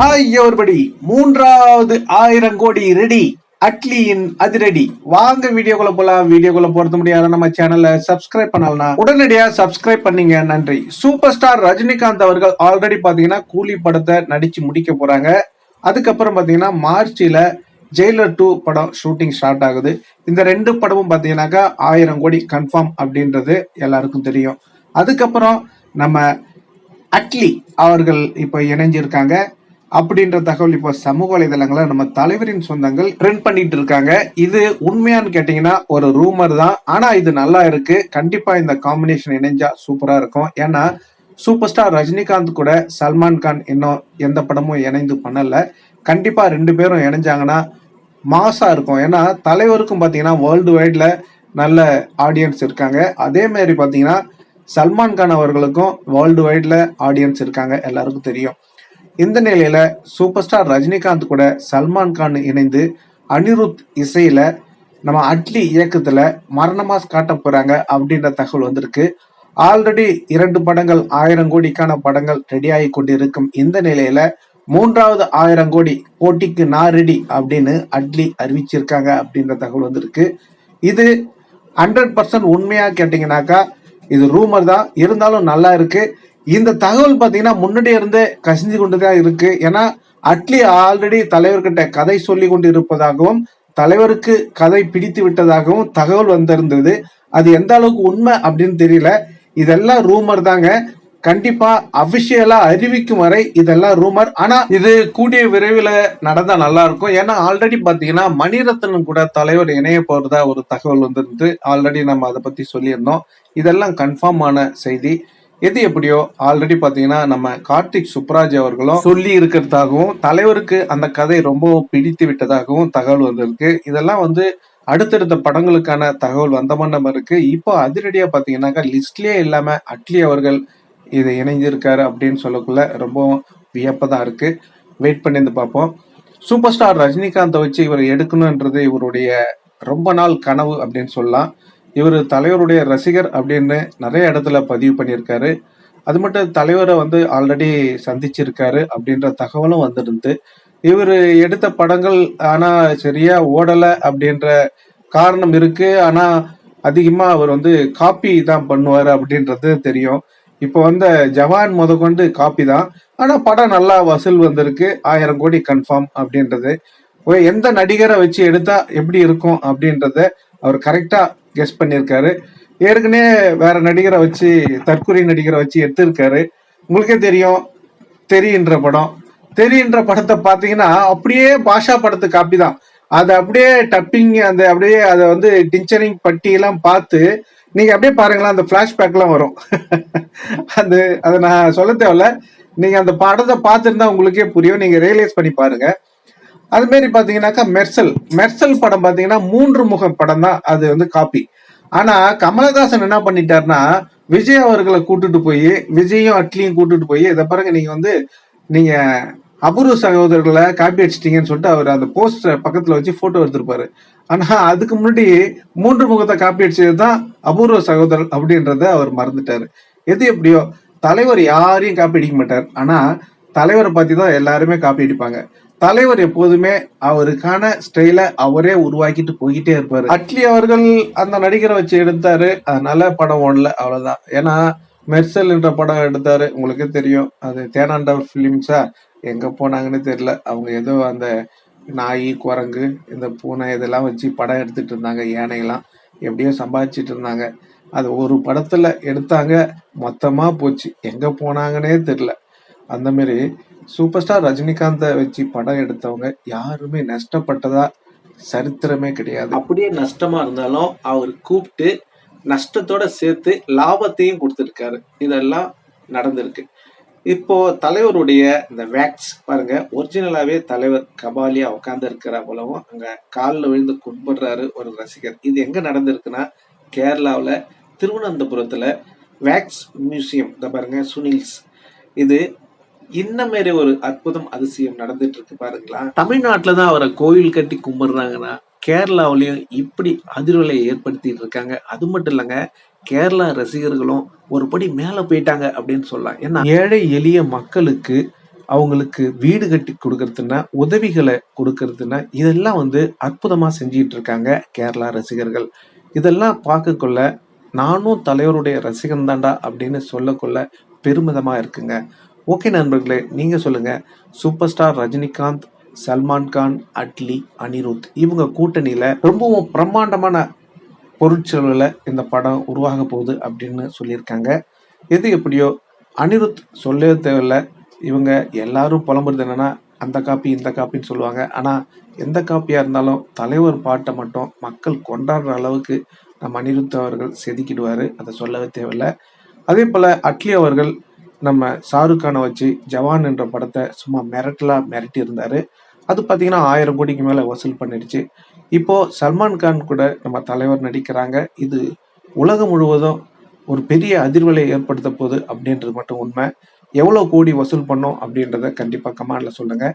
Hi everybody மூன்றாவது ஆயிரம் கோடி ரெடி. அட்லியின் அதிரடி. வாங்க வீடியோக்குள்ள போலாம். வீடியோக்குள்ள போறது முடியாத. நம்ம சேனலை சப்ஸ்கிரைப் பண்ணலாம் உடனடியா சப்ஸ்கிரைப் பண்ணீங்க. நன்றி. சூப்பர் ஸ்டார் ரஜினிகாந்த் அவர்கள் ஆல்ரெடி பாத்தீங்கன்னா கூலி படத்தை நடிச்சு முடிக்க போறாங்க. அதுக்கப்புறம் பாத்தீங்கன்னா மார்ச்ல ஜெயிலர் டூ படம் ஷூட்டிங் ஸ்டார்ட் ஆகுது. இந்த ரெண்டு படமும் பாத்தீங்கன்னாக்கா ஆயிரம் கோடி கன்ஃபார்ம் அப்படின்றது எல்லாருக்கும் தெரியும். அதுக்கப்புறம் நம்ம அட்லி அவர்கள் இப்போ இணைஞ்சிருக்காங்க. அப்படின்ற தகவல் இப்போ சமூக வலைதளங்களை நம்ம தலைவரின் சொந்தங்கள் ட்ரெண்ட் பண்ணிட்டு இருக்காங்க. இது உண்மையான்னு கேட்டீங்கன்னா ஒரு ரூமர் தான். ஆனா இது நல்லா இருக்கு. கண்டிப்பா இந்த காம்பினேஷன் இணைஞ்சா சூப்பரா இருக்கும். ஏன்னா சூப்பர் ஸ்டார் ரஜினிகாந்த் கூட சல்மான் கான் இன்னும் எந்த படமும் இணைந்து பண்ணல. கண்டிப்பா ரெண்டு பேரும் இணைஞ்சாங்கன்னா மாசா இருக்கும். ஏன்னா தலைவருக்கும் பாத்தீங்கன்னா வேர்ல்டு வைட்ல நல்ல ஆடியன்ஸ் இருக்காங்க. அதே மாதிரி பாத்தீங்கன்னா சல்மான் கான் அவர்களுக்கும் வேர்ல்டு வைட்ல ஆடியன்ஸ் இருக்காங்க. எல்லாருக்கும் தெரியும். இந்த நிலையில சூப்பர் ஸ்டார் ரஜினிகாந்த் கூட சல்மான் கான் இணைந்து அனிருத் இசையில நம்ம அட்லி இயக்கத்துல மரணமாஸ் காட்ட போறாங்க அப்படின்ற தகவல் வந்திருக்கு. ஆல்ரெடி இரண்டு படங்கள் ஆயிரம் கோடிக்கான படங்கள் ரெடி ஆகி கொண்டிருக்கும் இந்த நிலையில மூன்றாவது ஆயிரம் கோடி போட்டிக்கு நான் ரெடி அப்படின்னு அட்லி அறிவிச்சிருக்காங்க அப்படின்ற தகவல் வந்திருக்கு. இது ஹண்ட்ரட் பர்சன்ட் உண்மையா கேட்டீங்கன்னாக்கா இது ரூமர் தான். இருந்தாலும் நல்லா இருக்கு. இந்த தகவல் பார்த்தீங்கன்னா முன்னாடி இருந்தே கசிஞ்சு கொண்டு தான் இருக்கு. ஏன்னா அட்லி ஆல்ரெடி தலைவர்கிட்ட கதை சொல்லி கொண்டு இருப்பதாகவும் தலைவருக்கு கதை பிடித்து விட்டதாகவும் தகவல் வந்திருந்தது. அது எந்த அளவுக்கு உண்மை அப்படின்னு தெரியல. இதெல்லாம் ரூமர் தாங்க. கண்டிப்பா அபிஷியலா அறிவிக்கும் வரை இதெல்லாம் ரூமர் ஆனா இது கூடிய விரைவில் நடந்தா நல்லா இருக்கும். ஏன்னா ஆல்ரெடி பாத்தீங்கன்னா மணிரத்னம் கூட தலைவர் இணைய போறதா ஒரு தகவல் வந்திருந்து ஆல்ரெடி நம்ம அதை பத்தி சொல்லியிருந்தோம். இதெல்லாம் கன்ஃபார்மான செய்தி. எது எப்படியோ ஆல்ரெடி பாத்தீங்கன்னா நம்ம கார்த்திக் சுப்ராஜ் அவர்களும் சொல்லி இருக்கிறதாகவும் தலைவருக்கு அந்த கதை ரொம்பவும் பிடித்து விட்டதாகவும் தகவல் வந்திருக்கு. இதெல்லாம் வந்து அடுத்தடுத்த படங்களுக்கான தகவல் வந்த மண்டம் இருக்கு. இப்போ அதிரடியா பாத்தீங்கன்னாக்கா லிஸ்ட்லயே இல்லாம அட்லி அவர்கள் இது இணைஞ்சிருக்காரு அப்படின்னு சொல்லக்குள்ள ரொம்பவும் வியப்பதா இருக்கு. வெயிட் பண்ணி இருந்து பார்ப்போம். சூப்பர் ஸ்டார் ரஜினிகாந்தை வச்சு இவர் எடுக்கணுன்றது இவருடைய ரொம்ப நாள் கனவு அப்படின்னு சொல்லலாம். இவர் தலைவருடைய ரசிகர் அப்படின்னு நிறைய இடத்துல பதிவு பண்ணியிருக்காரு. அது மட்டும் தலைவரை வந்து ஆல்ரெடி சந்திச்சிருக்காரு அப்படின்ற தகவலும் வந்திருந்து இவர் எடுத்த படங்கள் ஆனால் சரியா ஓடலை அப்படின்ற காரணம் இருக்கு. ஆனால் அதிகமாக அவர் வந்து காப்பி தான் பண்ணுவார் அப்படின்றது தெரியும். இப்போ வந்த ஜவான் முதற்கொண்டு காப்பி தான். ஆனால் படம் நல்லா வசூல் வந்திருக்கு. ஆயிரம் கோடி கன்ஃபார்ம் அப்படின்றது. ஓ- எந்த நடிகரை வச்சு எடுத்தா எப்படி இருக்கும் அப்படின்றத அவர் கரெக்டாக கெஸ் பண்ணியிருக்காரு. ஏற்கனவே வேற நடிகரை வச்சு தற்கொலை நடிகரை வச்சு எடுத்திருக்காரு. உங்களுக்கே தெரியும் தெரியுன்ற படம். தெரியுன்ற படத்தை பார்த்தீங்கன்னா அப்படியே பாஷா படத்து காப்பி தான். அதை அப்படியே டப்பிங் அந்த அப்படியே அதை வந்து டிஞ்சரிங் பட்டியெல்லாம் பார்த்து நீங்க அப்படியே பாருங்களேன் அந்த பிளாஷ்பேக்லாம் வரும். அது அதை நான் சொல்ல தேவையில்ல. நீங்க அந்த படத்தை பார்த்துருந்தா உங்களுக்கே புரியும். நீங்க ரியலைஸ் பண்ணி பாருங்க. அது மாரி பாத்தீங்கன்னாக்கா மெர்சல். மெர்சல் படம் பாத்தீங்கன்னா மூன்று முக படம் தான். அது வந்து காப்பி. ஆனா கமலஹாசன் என்ன பண்ணிட்டாருன்னா விஜய் அவர்களை கூட்டிட்டு போய் விஜயும் அட்லியும் கூட்டிட்டு போய் இதை பாருங்க நீங்க வந்து நீங்க அபூர்வ சகோதரர்களை காப்பி அடிச்சிட்டீங்கன்னு சொல்லிட்டு அவர் அந்த போஸ்டர் பக்கத்துல வச்சு போட்டோ எடுத்திருப்பாரு. ஆனா அதுக்கு முன்னாடி மூன்று முகத்தை காப்பி அடிச்சது தான் அபூர்வ சகோதரர் அப்படின்றத அவர் மறந்துட்டாரு. எது எப்படியோ தலைவர் யாரையும் காப்பி அடிக்க மாட்டார். ஆனா தலைவரை பற்றி தான் எல்லாருமே காப்பி அடிப்பாங்க. தலைவர் எப்போதுமே அவருக்கான ஸ்டைல அவரே உருவாக்கிட்டு போய்கிட்டே இருப்பாரு. அட்லி அவர்கள் அந்த நடிகரை வச்சு எடுத்தாரு. அதனால படம் ஓடல அவ்வளவுதான். ஏன்னா மெர்சல் என்ற படம் எடுத்தாரு. உங்களுக்கே தெரியும். அது தேனாண்டவர் ஃபிலிம்ஸா எங்க போனாங்கன்னு தெரியல. அவங்க ஏதோ அந்த நாய் குரங்கு இந்த பூனை இதெல்லாம் வச்சு படம் எடுத்துட்டு இருந்தாங்க யானையெல்லாம். எப்படியோ சம்பாதிச்சிட்டு இருந்தாங்க. அது ஒரு படத்துல எடுத்தாங்க. மொத்தமா போச்சு. எங்க போனாங்கன்னே தெரியல. அந்த மாதிரி சூப்பர் ஸ்டார் ரஜினிகாந்தை வச்சு படம் எடுத்தவங்க யாருமே நஷ்டப்பட்டதா சரித்திரமே கிடையாது. அப்படியே நஷ்டமா இருந்தாலும் அவர் கூப்பிட்டு நஷ்டத்தோட சேர்த்து லாபத்தையும் கொடுத்துருக்காரு. இதெல்லாம் நடந்திருக்கு. இப்போ தலைவருடைய இந்த வேக்ஸ் பாருங்க ஒரிஜினலாவே தலைவர் கபாலியா உட்கார்ந்து இருக்கிற போலவும் அங்க காலில் விழுந்து கும்பிடுறாரு ஒரு ரசிகர். இது எங்க நடந்திருக்குன்னா கேரளாவில் திருவனந்தபுரத்துல வேக்ஸ் மியூசியம். இந்த பாருங்க சுனில்ஸ். இது இந்த மாரி ஒரு அற்புதம் அதிசயம் நடந்துட்டு இருக்கு பாருங்களா? தமிழ்நாட்டுல தான் அவரை கோயில் கட்டி கும்பிடுறாங்கன்னா கேரளாவிலையும் இப்படி அதிர்வலை ஏற்படுத்திட்டு இருக்காங்க. அது மட்டும் இல்லைங்க கேரளா ரசிகர்களும் ஒரு படி மேல போயிட்டாங்க அப்படின்னு சொல்லலாம். ஏன்னா ஏழை எளிய மக்களுக்கு அவங்களுக்கு வீடு கட்டி கொடுக்கறதுன்னா உதவிகளை கொடுக்கறதுன்னா இதெல்லாம் வந்து அற்புதமா செஞ்சிட்டு இருக்காங்க கேரளா ரசிகர்கள். இதெல்லாம் பார்க்கக்குள்ள நானும் தலைவருடைய ரசிகன் தாண்டா அப்படின்னு சொல்லக்குள்ள பெருமிதமா இருக்குங்க. ஓகே நண்பர்களே நீங்கள் சொல்லுங்கள் சூப்பர் ஸ்டார் ரஜினிகாந்த் சல்மான் கான் அட்லி அனிருத் இவங்க கூட்டணியில் ரொம்பவும் பிரம்மாண்டமான பொருட்செலவில் இந்த படம் உருவாக போகுது அப்படின்னு சொல்லியிருக்காங்க. எது எப்படியோ அனிருத் சொல்லவே தேவையில்ல. இவங்க எல்லாரும் புலம்புறது என்னென்னா அந்த காப்பி இந்த காப்பின்னு சொல்லுவாங்க. ஆனால் எந்த காப்பியாக இருந்தாலும் தலைவர் பாட்டை மட்டும் மக்கள் கொண்டாடுற அளவுக்கு நம்ம அனிருத் அவர்கள் செதுக்கிடுவார். அதை சொல்லவே தேவையில்ல. அதே போல் அட்லி அவர்கள் நம்ம ஷாருக் கானை வச்சு ஜவான் என்ற படத்தை சும்மா மிரட்டலாக மிரட்டி இருந்தார். அது பார்த்தீங்கன்னா ஆயிரம் கோடிக்கு மேலே வசூல் பண்ணிடுச்சு. இப்போது சல்மான் கான் கூட நம்ம தலைவர் நடிக்கிறாங்க. இது உலகம் முழுவதும் ஒரு பெரிய அதிர்வலை ஏற்படுத்த போகுது அப்படின்றது மட்டும் உண்மை. எவ்வளோ கோடி வசூல் பண்ணோம் அப்படின்றத கண்டிப்பாக கமாண்டில் சொல்லுங்கள்